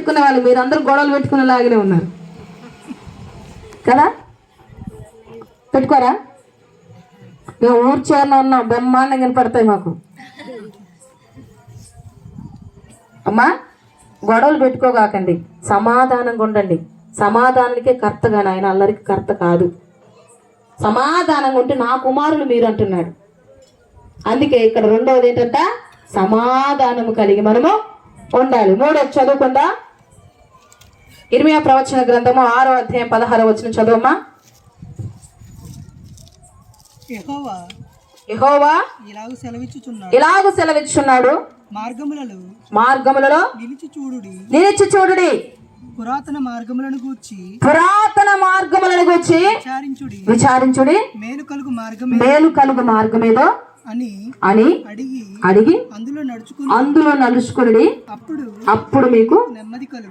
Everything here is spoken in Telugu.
పెట్టుకునే వాళ్ళు మీరు అందరూ గొడవలు పెట్టుకునే లాగానే ఉన్నారు. కదా? పెట్టుకోరా? మేము ఊరు చివరిలో ఉన్నాం బ్రహ్మాండం కనపడతాయి మాకు. అమ్మా గొడవలు పెట్టుకోగాకండి సమాధానంగా ఉండండి. సమాధానానికే కర్తగా ఆయన అల్లరికి కర్త కాదు. సమాధానంగా ఉంటే నా కుమారులు మీరు అంటున్నాడు అందుకే ఇక్కడ రెండవది ఏంటంట సమాధానము కలిగి మనము ఉండాలి. మూడోది చదువుకుందా. ఇరిమియా ప్రవచన గ్రంథము ఆరో అధ్యాయం పదహారో వచ్చిన చదువమ్మా. యెహోవా ఇలాగ సెలవిచ్చుచున్నాడు. ఇలాగు సెలవిచ్చున్నాడు. మార్గములలో మార్గములలో నిలిచి చూడుడి నిలిచి చూడుడి పురాతన మార్గములను గూర్చి పురాతన మార్గములను గురించి విచారించుడి. విచారించుడి. మేలు కలుగు మార్గమే మేలు కలుగు మార్గమేదో అని అని అడిగి అడిగి అందులో నడుచుకుని అందులో నలుచుకుని అప్పుడు అప్పుడు మీకు నెమ్మది కలుగు.